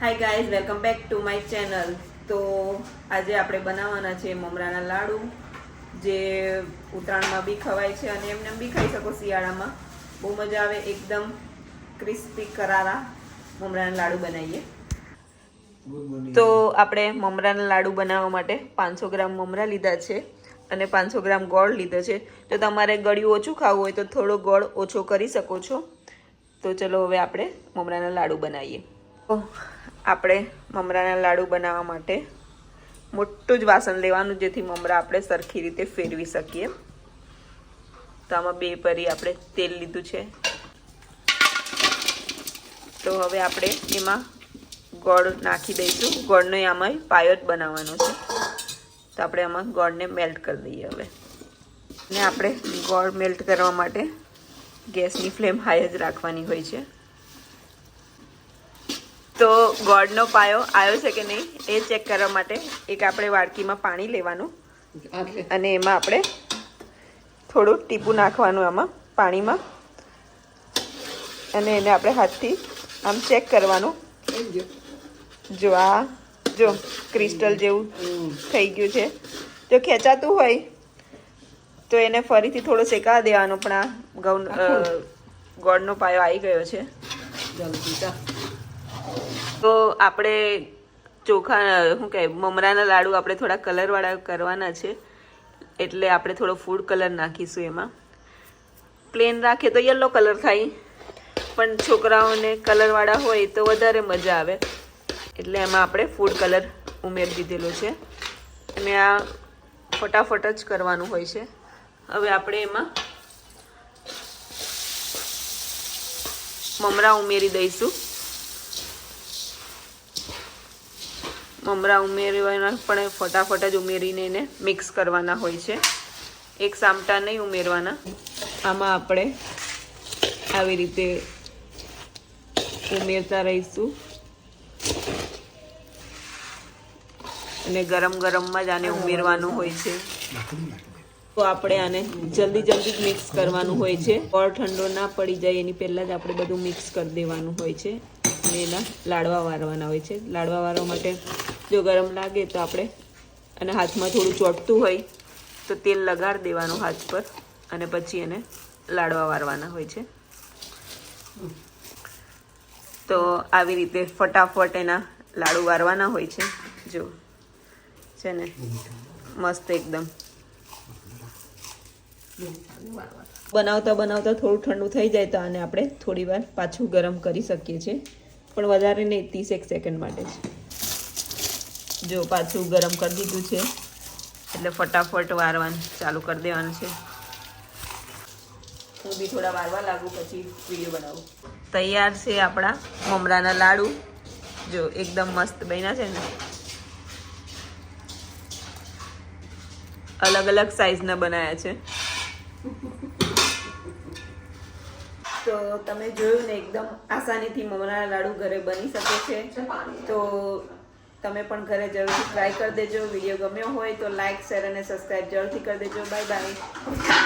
Hi guys welcome back to my channel તો આજે આપણે બનાવવાના છે મમરાના લાડુ જે ઉત્તરાયણમાં બી ખવાય છે અને એમને બી ખાઈ શકો શિયાળામાં. બહુ મજા આવે એકદમ ક્રિસ્પી કરારા મમરાના લાડુ બનાવીએ. તો આપણે મમરાના લાડુ બનાવવા માટે પાંચસો ગ્રામ મમરા લીધા છે અને પાંચસો ગ્રામ ગોળ લીધો છે. જો તમારે ગળ્યું ઓછું ખાવું હોય તો થોડો ગોળ ઓછો કરી શકો છો. તો ચલો હવે આપણે મમરાના લાડુ બનાવીએ. તો આપણે મમરાના લાડુ બનાવવા માટે મોટું જ વાસણ લેવાનું જેથી મમરા આપણે સરખી રીતે ફેરવી શકીએ. તો આમાં બે પરી આપણે તેલ લીધું છે. તો હવે આપણે એમાં ગોળ નાખી દઈશું. ગોળનો આમાં પાયો જ બનાવવાનો છે. તો આપણે આમાં ગોળને મેલ્ટ કરી દઈએ હવે. ને આપણે ગોળ મેલ્ટ કરવા માટે ગેસની ફ્લેમ હાઈ જ રાખવાની હોય છે. તો ગોળનો પાયો આવ્યો છે કે નહીં એ ચેક કરવા માટે એક આપણે વાડકીમાં પાણી લેવાનું અને એમાં આપણે થોડું ટીપું નાખવાનું આમાં પાણીમાં. અને એને આપણે હાથથી આમ ચેક કરવાનું. જો આ જો ક્રિસ્ટલ જેવું થઈ ગયું છે. જો ખેંચાતું હોય તો એને ફરીથી થોડો શેકા દેવાનો પણ આ ઘઉં ગોળનો પાયો આવી ગયો છે. તો આપણે ચોખા શું કહે મમરાના લાડુ આપણે થોડા કલરવાળા કરવાના છે. એટલે આપણે થોડો ફૂડ કલર નાખીશું એમાં. પ્લેન રાખીએ તો યલો કલર થાય. પણ છોકરાઓને કલરવાળા હોય તો વધારે મજા આવે. એટલે એમાં આપણે ફૂડ કલર ઉમેરી દીધેલો છે. અને આ ફટાફટ જ કરવાનું હોય છે. હવે આપણે એમાં મમરા ઉમેરી દઈશું. મમરા ઉમેરવાના પણ ફટાફટ જ ઉમેરીને એને મિક્સ કરવાના હોય છે. એક સામટા નહીં ઉમેરવાના. આમાં આપણે આવી રીતે ઉમેરતા રહીશું. અને ગરમ ગરમમાં જ આને ઉમેરવાનું હોય છે. તો આપણે આને જલ્દી જલ્દી જ મિક્સ કરવાનું હોય છે. ઓર ઠંડો ના પડી જાય એની પહેલાં જ આપણે બધું મિક્સ કરી દેવાનું હોય છે. અને એના લાડવા વારવાના હોય છે. લાડવા વારવા માટે જો ગરમ લાગે તો આપણે અને હાથમાં થોડું ચોટતું હોય તો તેલ લગાડી દેવાનું હાથ પર અને પછી એને લાડવા વારવાના હોય છે. તો આવી રીતે ફટાફટ એના લાડુ વારવાના હોય છે. જો, છે ને? મસ્ત એકદમ. બનાવતા બનાવતા થોડું ઠંડુ થઈ જાય તો આને આપણે થોડી વાર પાછું ગરમ કરી શકીએ છીએ. પણ વધારે નહીં, ત્રીસ એક સેકન્ડ માટે જ. જો પાછું ગરમ કરી દીધું છે. એટલે ફટાફટ વારવાનું ચાલુ કરી દેવાનું છે. હું બી થોડા વારવા લાગુ, પછી વીડિયો બનાવું. તૈયાર છે આપણા મમરાના લાડુ. જો એકદમ મસ્ત બન્યા છે ને. અલગ અલગ સાઈઝના બનાવ્યા છે. તો તમે જોયું ને એકદમ આસાનીથી મમરાના લાડુ ઘરે બની શકે છે. તો તમે પણ ઘરે જરૂરથી ટ્રાય કરી દેજો. વીડિયો ગમ્યો હોય તો લાઇક શેર અને સબસ્ક્રાઈબ જરૂરથી કરી દેજો. Bye bye